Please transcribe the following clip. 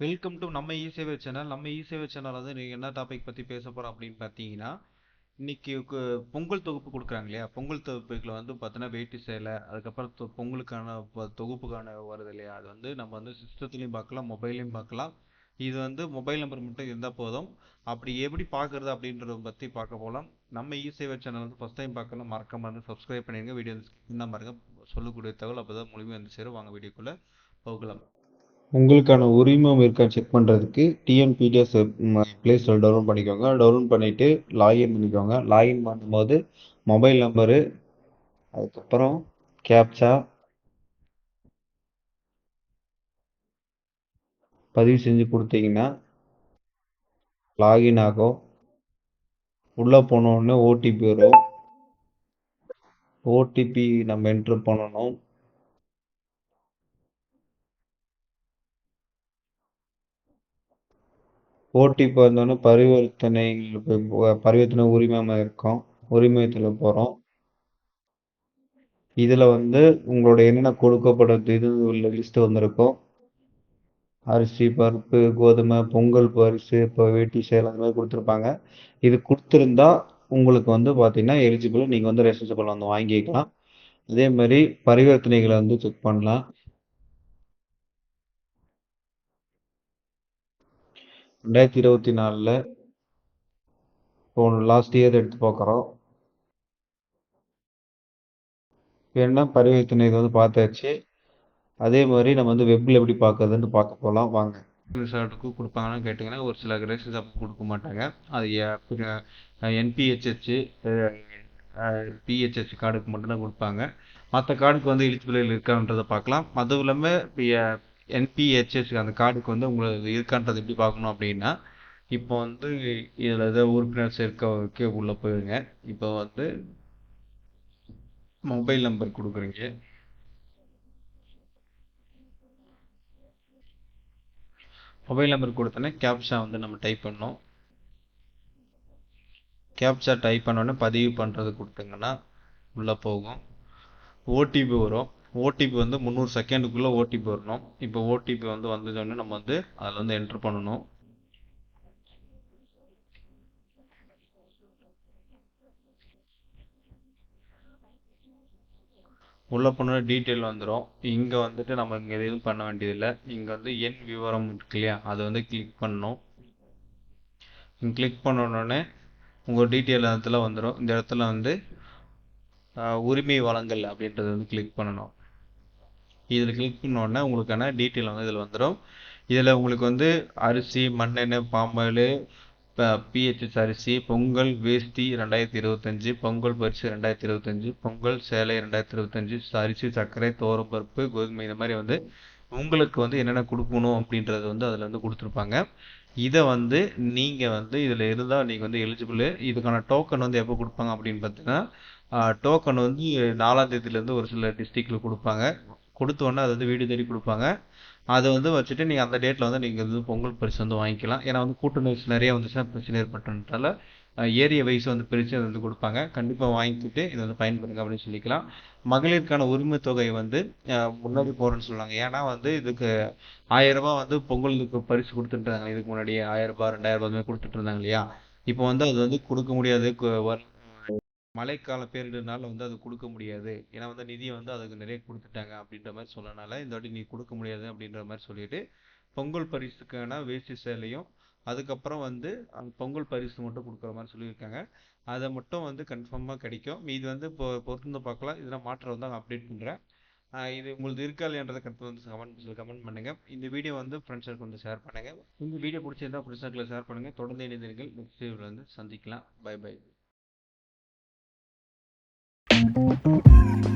Welcome to நம்ம இசேவை channel நம்ம இசேவை channel வந்து நீங்கள் என்ன டாபிக் பற்றி பேச போகிறோம் அப்படின்னு பார்த்தீங்கன்னா இன்றைக்கி கு- பொங்கல் தொகுப்பு கொடுக்குறாங்க இல்லையா? பொங்கல் தொகுப்புகளை வந்து பார்த்தோன்னா வேட்டி சேலை அதுக்கப்புறம் தொ- பொங்கலுக்கான தொகுப்புக்கான வருது இல்லையா? அது வந்து நம்ம வந்து சிஸ்டத்துலேயும் பார்க்கலாம் மொபைல்லையும் பார்க்கலாம் இது வந்து மொபைல் நம்பர் மட்டும் இருந்தால் போதும். அப்படி எப்படி பார்க்குறது அப்படின்றத பற்றி பார்க்க போகலாம் நம்ம இ சேவை சேனல் வந்து ஃபஸ்ட் டைம் பார்க்கலாம் மறக்காம வந்து சப்ஸ்கிரைப் பண்ணிடுங்க வீடியோ இந்த பாருங்க. சொல்லக்கூடிய தகவல் அப்போ தான் முழுமையாக வந்து சேரும். வாங்க வீடியோக்குள்ளே போகலாம். உங்களுக்கான உரிமம் இருக்கா செக் பண்ணுறதுக்கு டிஎன்பிடிஎஸ் ப்ளே ஸ்டோர் டவுன்லோட் பண்ணிக்கோங்க. டவுன்லோட் பண்ணிவிட்டு லாகின் பண்ணிக்கோங்க. லாகின் பண்ணும்போது மொபைல் நம்பரு அதுக்கப்புறம் கேப்சா பதிவு செஞ்சு கொடுத்தீங்கன்னா லாகின் ஆகும். உள்ளே போனோடனே ஓடிபி வரும். ஓடிபி நம்ம என்ட்ரு பண்ணணும். ஓடிபி வந்தோடனே பரிவர்த்தனை பரிவர்த்தனை உரிமை இருக்கும். உரிமையத்தில் போகிறோம் இதில் வந்து உங்களோட என்னென்ன கொடுக்கப்படுறது இது உள்ள லிஸ்ட் வந்திருக்கும். அரிசி பருப்பு கோதுமை பொங்கல் பரிசு இப்போ வேட்டி சேல் அந்த மாதிரி கொடுத்துருப்பாங்க. இது கொடுத்துருந்தா உங்களுக்கு வந்து பார்த்தீங்கன்னா எலிஜிபிள் நீங்கள் வந்து ரேஷன் வந்து வாங்கிக்கலாம். அதே மாதிரி பரிவர்த்தனைகளை வந்து செக் பண்ணலாம். ரெண்டாயிரத்தி இருபத்தி நாலில் இப்போ லாஸ்ட் இயர் எடுத்து பார்க்குறோம் என்ன பரிவர்த்தனை இது வந்து பார்த்தாச்சு. அதே மாதிரி நம்ம வந்து வெப்பில் எப்படி பார்க்குறதுன்னு பார்க்க போகலாம் வாங்க. ரிசார்ட்டுக்கு கொடுப்பாங்கன்னு கேட்டிங்கன்னா ஒரு சில ரேஷன் அப்போ கொடுக்க மாட்டாங்க. அது என்பிஹெச்ஹெச் பிஹெச்ஹெச் கார்டுக்கு மட்டும்தான் கொடுப்பாங்க. மற்ற கார்டுக்கு வந்து எலிஜிபிள் இருக்கான்றதை பார்க்கலாம். அதுவும் இல்லாமல் இப்போ என்பிஹெச்எஸ் அந்த கார்டுக்கு வந்து உங்களுக்கு இருக்கான்றது எப்படி பார்க்கணும் அப்படின்னா இப்போ வந்து இதில் ஏதோ உறுப்பினர் சேர்க்க உள்ளே போயிருங்க. இப்போ வந்து மொபைல் நம்பர் கொடுக்குறீங்க. மொபைல் நம்பர் கொடுத்தோன்னே கேப்ஷா வந்து நம்ம டைப் பண்ணோம் கேப்ஷா டைப் பண்ணோன்னே பதிவு பண்ணுறது கொடுத்தீங்கன்னா உள்ளே போகும். ஓடிபி வரும். ஓடிபி வந்து முந்நூறு செகண்டுக்குள்ளே ஓடிபி வரணும். இப்போ ஓடிபி வந்து வந்ததோடனே நம்ம வந்து அதில் வந்து என்ட்ரு பண்ணணும். உள்ளே போன டீட்டெயில் வந்துடும் இங்கே வந்துட்டு நம்ம இங்கே எதுவும் பண்ண வேண்டியதில்லை. இங்கே வந்து எண் விவரம் இருக்கு இல்லையா அதை வந்து கிளிக் பண்ணணும். கிளிக் பண்ண உடனே உங்கள் டீட்டெயில் இடத்துல வந்துடும் இந்த இடத்துல வந்து உரிமை வழங்கல் அப்படின்றத வந்து கிளிக் பண்ணணும். இதில் கிளிக் பண்ண உடனே உங்களுக்கான டீட்டெயில் வந்து இதில் வந்துடும் இதில் உங்களுக்கு வந்து அரிசி மண்ணெண்ணெய் பாமாயில் பிஹெச்எஸ் அரிசி பொங்கல் வேஷ்டி ரெண்டாயிரத்தி இருபத்தஞ்சி பொங்கல் பரிசு ரெண்டாயிரத்தி இருபத்தஞ்சி பொங்கல் சேலை ரெண்டாயிரத்தி இருபத்தஞ்சி அரிசி சர்க்கரை பருப்பு கோதுமை இந்த மாதிரி வந்து உங்களுக்கு வந்து என்னென்ன கொடுக்கணும் அப்படின்றது வந்து அதில் வந்து கொடுத்துருப்பாங்க. இதை வந்து நீங்கள் வந்து இதில் இருந்தால் நீங்கள் வந்து எலிஜிபிள் இதுக்கான டோக்கன் வந்து எப்போ கொடுப்பாங்க அப்படின்னு பார்த்தீங்கன்னா டோக்கன் வந்து நாலாம் தேதியிலேருந்து ஒரு சில டிஸ்ட்ரிக்டில் கொடுப்பாங்க. கொடுத்தோன்னே அது வந்து வீடு தேடி கொடுப்பாங்க. அதை வந்து வச்சுட்டு நீங்கள் அந்த டேட்டில் வந்து நீங்கள் வந்து பொங்கல் பரிசு வந்து வாங்கிக்கலாம். ஏன்னா வந்து கூட்ட நெரிசல் நிறைய வந்துச்சுன்னா பிரச்சனை ஏற்பட்டதுனால ஏரிய வைஸ் வந்து பிரித்து அதை வந்து கொடுப்பாங்க. கண்டிப்பாக வாங்கிக்கிட்டு இதை வந்து பயன்படுங்க அப்படின்னு சொல்லிக்கலாம். மகளிருக்கான உரிமை தொகை வந்து முன்னாடி போகிறேன்னு சொல்லுவாங்க ஏன்னா வந்து இதுக்கு ஆயிரரூபா வந்து பொங்கலுக்கு பரிசு கொடுத்துட்டு இருந்தாங்க இதுக்கு முன்னாடி ஆயிரரூபா ரெண்டாயிரரூபா ரெண்டாயிரம் மாதிரி கொடுத்துட்டு இருந்தாங்க இல்லையா? இப்போ வந்து அது வந்து கொடுக்க முடியாது. மழைக்கால பேரிடர்னால வந்து அது கொடுக்க முடியாது. ஏன்னா வந்து நிதியை வந்து அதுக்கு நிறைய கொடுத்துட்டாங்க அப்படின்ற மாதிரி சொன்னனால இந்த வாட்டி நீ கொடுக்க முடியாது அப்படின்ற மாதிரி சொல்லிட்டு பொங்கல் பரிசுக்கான வேஷ்டி சேலையும் அதுக்கப்புறம் வந்து பொங்கல் பரிசு மட்டும் கொடுக்குற மாதிரி சொல்லியிருக்காங்க. அதை மட்டும் வந்து கன்ஃபார்மாக கிடைக்கும். மீதி வந்து இப்போ பொறுத்து பார்க்கலாம். இதெல்லாம் மாற்றம் வந்து நான் அப்டேட் பண்ணுறேன் இது உங்களுக்கு இருக்கா இல்லையன்றதை கன்ஃபார்ம் வந்து கமெண்ட் கமெண்ட் பண்ணுங்கள் இந்த வீடியோ வந்து ஃப்ரெண்ட்ஸுக்கு வந்து ஷேர் பண்ணுங்க. இந்த வீடியோ பிடிச்சிருந்தா ஃப்ரெண்ட்ஸுக்கு ஷேர் பண்ணுங்கள் தொடர்ந்து இணைந்தீர்கள் நெக்ஸ்ட் வீடியோவில் வந்து சந்திக்கலாம். Bye bye Thank you.